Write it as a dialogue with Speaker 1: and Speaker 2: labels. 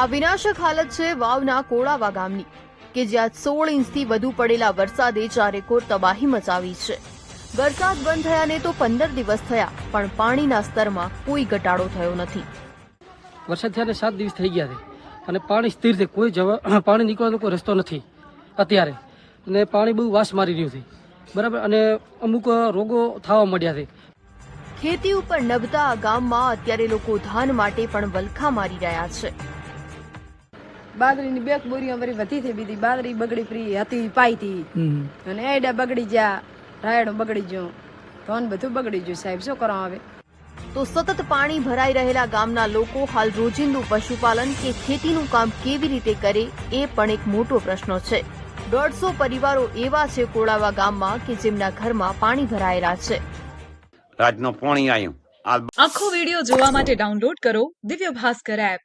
Speaker 1: આ વિનાશક હાલત છે વાવના કોળાવા ગામની કે જ્યાં સોળ ઇંચથી વધુ પડેલા વરસાદે ચારેકોર તબાહી મચાવી છે. વરસાદ બંધ થયાને તો પંદર દિવસ થયા પણ પાણીના સ્તરમાં કોઈ ઘટાડો થયો નથી.
Speaker 2: વરસાદ થયા સાત દિવસ થઈ ગયા છે અને પાણી સ્થિર છે કોઈ જવા પાણી નીકળવાનો કોઈ રસ્તો નથી અત્યારે. અને પાણી બહુ વાસ મારી રહ્યું છે બરાબર? અને અમુક રોગો થવા મળ્યા છે.
Speaker 1: ખેતી ઉપર નભતા ગામમાં અત્યારે લોકો ધાન માટે પણ વલખા મારી રહ્યા છે.
Speaker 3: બાજરીની બેક બોરીઓ વરી વધી થઈ બીધી બાદરી બગડી પ્રી હતી પાઈ હતી અને એડા બગડી ગયા રાયડો બગડી ગયો ધન બધું બગડી ગયું સાહેબ. શું કરવા આવે?
Speaker 1: તો સતત પાણી ભરાઈ રહેલા ગામના લોકો હાલ રોજિંદુ પશુપાલન કે ખેતીનું કામ કેવી રીતે કરે એ પણ એક મોટો પ્રશ્ન છે. દોઢસો પરિવારો એવા છે કોળાવા ગામમાં કે જેમના ઘરમાં પાણી ભરાયેલા છે.
Speaker 4: રાજનો પાણી આવ્યું
Speaker 5: આખો વિડિયો જોવા માટે ડાઉનલોડ કરો દિવ્ય ભાસ્કર એપ